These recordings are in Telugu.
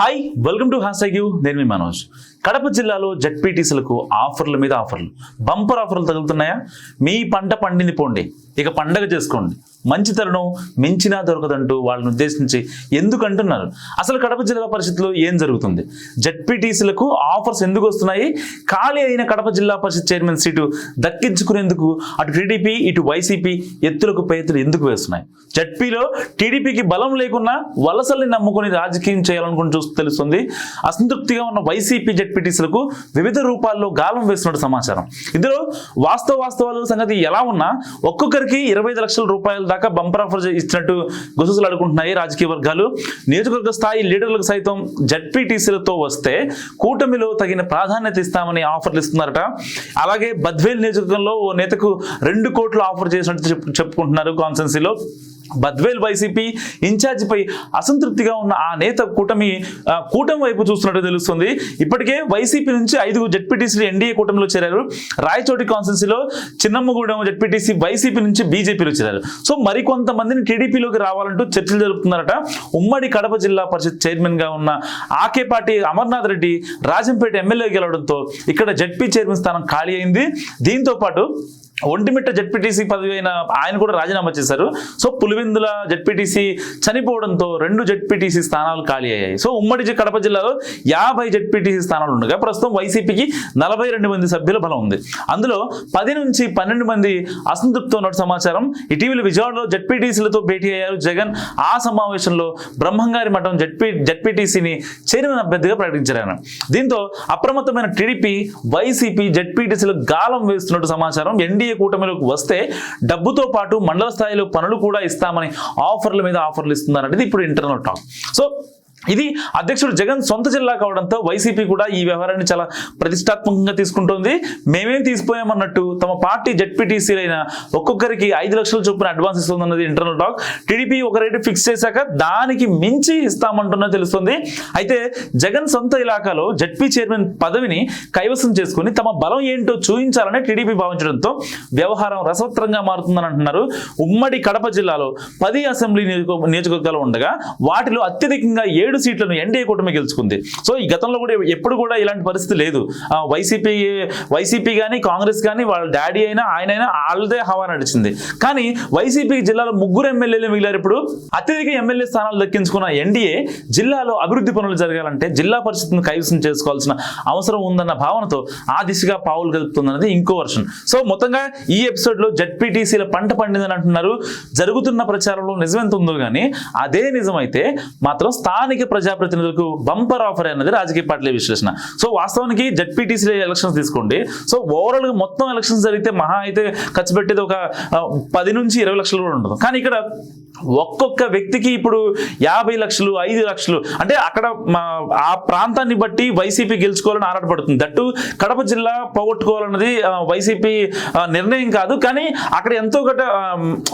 hi welcome to hash U నేను మీ మనోజ్ కడప జిల్లాలో జడ్పీటీసీలకు ఆఫర్ల మీద ఆఫర్లు. బంపర్ ఆఫర్లు తగులుతున్నాయా? మీ పంట పండింది పోండి. ఇక పండగ చేసుకోండి. మంచి తరుణం మించినా దొరకదంటూ వాళ్ళని ఉద్దేశించి ఎందుకు అంటున్నారు అసలు కడప జిల్లా పరిషత్లో ఏం జరుగుతుంది? జడ్పీటీసీలకు ఆఫర్స్ ఎందుకు వస్తున్నాయి? ఖాళీ అయిన కడప జిల్లా పరిషత్ చైర్మన్ సీటు దక్కించుకునేందుకు అటు టీడీపీ ఇటు వైసీపీ ఎత్తులకు పేతులు ఎందుకు వేస్తున్నాయి? జడ్పీలో టీడీపీకి బలం లేకున్నా వలసల్ని నమ్ముకొని రాజకీయం చేయాలనుకుని చూస్తూ తెలుస్తుంది. అసంతృప్తిగా ఉన్న వైసీపీ జడ్పీటీసీలకు వివిధ రూపాల్లో గాలం వేస్తున్నట్టు సమాచారం. ఇందులో వాస్తవ వాస్తవాలు సంగతి ఎలా ఉన్నా ఒక్కొక్కరికి ఇరవై ఐదు లక్షల రూపాయల దాకా బంపర్ ఆఫర్ ఇచ్చినట్టు గుసగుసలు అడుగుంటున్నాయి రాజకీయ వర్గాలు. నియోజకవర్గ స్థాయి లీడర్లకు సైతం జడ్పీటీసీలతో వస్తే కూటమిలో తగిన ప్రాధాన్యత ఇస్తామని ఆఫర్లు ఇస్తున్నారట. అలాగే బద్వేల్ నియోజకవర్గంలో ఓ నేతకు రెండు కోట్లు ఆఫర్ చేసినట్టు చెప్పుకుంటున్నారు కాన్సెన్సీలో బద్వేల్ వైసీపీ ఇన్ఛార్జిపై అసంతృప్తిగా ఉన్న ఆ నేత కూటమి కూటమి వైపు చూస్తున్నట్టు తెలుస్తుంది. ఇప్పటికే వైసీపీ నుంచి ఐదుగురు జడ్పీటీసీలు ఎన్డీఏ కూటమిలో చేరారు. రాయచోటి కాన్స్టెన్సీలో చిన్నమ్మగూడెం జడ్పీటీసీ వైసీపీ నుంచి బీజేపీలో చేరారు. సో మరికొంతమందిని టీడీపీలోకి రావాలంటూ చర్చలు జరుపుతున్నారట. ఉమ్మడి కడప జిల్లా పరిషత్ చైర్మన్గా ఉన్న ఆకేపాటి అమర్నాథ్ రెడ్డి రాజంపేట ఎమ్మెల్యే గెలవడంతో ఇక్కడ జడ్పీ చైర్మన్ స్థానం ఖాళీ అయింది. దీంతో పాటు ఒంటిమిట్ట జడ్పీటీసీ పదవి అయిన ఆయన కూడా రాజీనామా చేశారు. సో పులివెందుల జడ్పీటీసీ చనిపోవడంతో రెండు జడ్పీటీసీ స్థానాలు ఖాళీ అయ్యాయి. సో ఉమ్మడి జి- కడప జిల్లాలో యాభై జడ్పీటీసీ స్థానాలు ఉండగా ప్రస్తుతం వైసీపీకి నలభై రెండు మంది సభ్యుల బలం ఉంది. అందులో పది నుంచి పన్నెండు మంది అసంతృప్తి ఉన్నట్టు సమాచారం. ఇటీవల విజయవాడలో జడ్పీటీసీలతో భేటీ అయ్యారు జగన్. ఆ సమావేశంలో బ్రహ్మంగారి మఠం జడ్పీ జడ్పీటీసీని చైర్మన్ అభ్యర్థిగా ప్రకటించారు. దీంతో అప్రమత్తమైన టీడీపీ వైసీపీ జడ్పీటీసీలు గాలం వేస్తున్నట్టు సమాచారం. ఎన్డీఏ కూటమిలోకి వస్తే డబ్బుతో పాటు మండల స్థాయిలో పనులు కూడా ఇస్తామని ఆఫర్ల మీద ఆఫర్లు ఇస్తున్నారనేది ఇప్పుడు ఇంటర్నల్ టాక్. సో ఇది అధ్యక్షుడు జగన్ సొంత జిల్లా కావడంతో వైసీపీ కూడా ఈ వ్యవహారాన్ని చాలా ప్రతిష్టాత్మకంగా తీసుకుంటోంది. మేమేం తీసిపోయామన్నట్టు తమ పార్టీ జడ్పీటీసీలైన ఒక్కొక్కరికి ఐదు లక్షల చొప్పున అడ్వాన్స్ ఇస్తుందన్నది ఇంటర్నల్ టాక్ టీడీపీ ఒక రేటు ఫిక్స్ చేశాక దానికి మించి ఇస్తామంటున్నది తెలుస్తుంది. అయితే జగన్ సొంత ఇలాకాలో జడ్పీ చైర్మన్ పదవిని కైవసం చేసుకుని తమ బలం ఏంటో చూపించాలని టీడీపీ భావించడంతో వ్యవహారం రసవత్రంగా మారుతుందని అంటున్నారు. ఉమ్మడి కడప జిల్లాలో పది అసెంబ్లీ నియోజక నియోజకవర్గాలు ఉండగా వాటిలో అత్యధికంగా ఏడు సీట్లను ఎన్డీఏ కూటమి గెలుచుకుంది. సో ఈ గతంలో కూడా ఎప్పుడు కూడా ఇలాంటి పరిస్థితి లేదు. వైసీపీ వైసీపీ కానీ కాంగ్రెస్ కానీ వాళ్ళ డాడీ అయినా ఆయన అయినా వాళ్ళదే హవా నడిచింది. కానీ వైసీపీ జిల్లాలో ముగ్గురు ఎమ్మెల్యేలు మిగిలారు ఇప్పుడు. అత్యధిక ఎమ్మెల్యే స్థానాలు దక్కించుకున్న ఎన్డీఏ జిల్లాలో అభివృద్ధి పనులు జరగాలంటే జిల్లా పరిషత్ను కైవసం చేసుకోవాల్సిన అవసరం ఉందన్న భావనతో ఆ దిశగా పావులు కలుపుతుందన్నది ఇంకో వర్షన్. సో మొత్తంగా ఈ ఎపిసోడ్లో జడ్పీటీసీల పంట పండిందని అంటున్నారు. జరుగుతున్న ప్రచారంలో నిజమెంత ఉందో కానీ అదే నిజమైతే మాత్రం స్థానిక ప్రజాప్రతినిధులకు బంపర్ ఆఫర్ అన్నది రాజకీయ పార్టీల విశ్లేషణ. సో వాస్తవానికి జడ్పీటీసీ ఎలక్షన్స్ తీసుకోండి. సో ఓవరాల్గా మొత్తం ఎలక్షన్స్ జరిగితే మహా అయితే ఖర్చు పెట్టేది ఒక పది నుంచి ఇరవై లక్షలు కూడా ఉండదు. కానీ ఇక్కడ ఒక్కొక్క వ్యక్తికి ఇప్పుడు యాభై లక్షలు ఐదు లక్షలు. అంటే అక్కడ ఆ ప్రాంతాన్ని బట్టి వైసీపీ గెలుచుకోవాలని ఆరాటపడుతుంది. దట్టు కడప జిల్లా పోగొట్టుకోవాలన్నది వైసీపీ నిర్ణయం కాదు. కానీ అక్కడ ఎంతో గట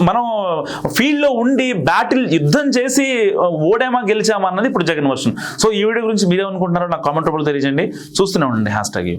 మనం ఫీల్డ్లో ఉండి బ్యాటిల్ యుద్ధం చేసి ఓడామా గెలిచామా అన్నది ఇప్పుడు జగన్ వర్షన్. సో ఈ వీడియో గురించి మీరేమనుకుంటున్నారో నాకు కామెంట్ రూపంలో తెలియజేయండి. చూస్తూనే ఉండండి హ్యాష్ ట్యాగ్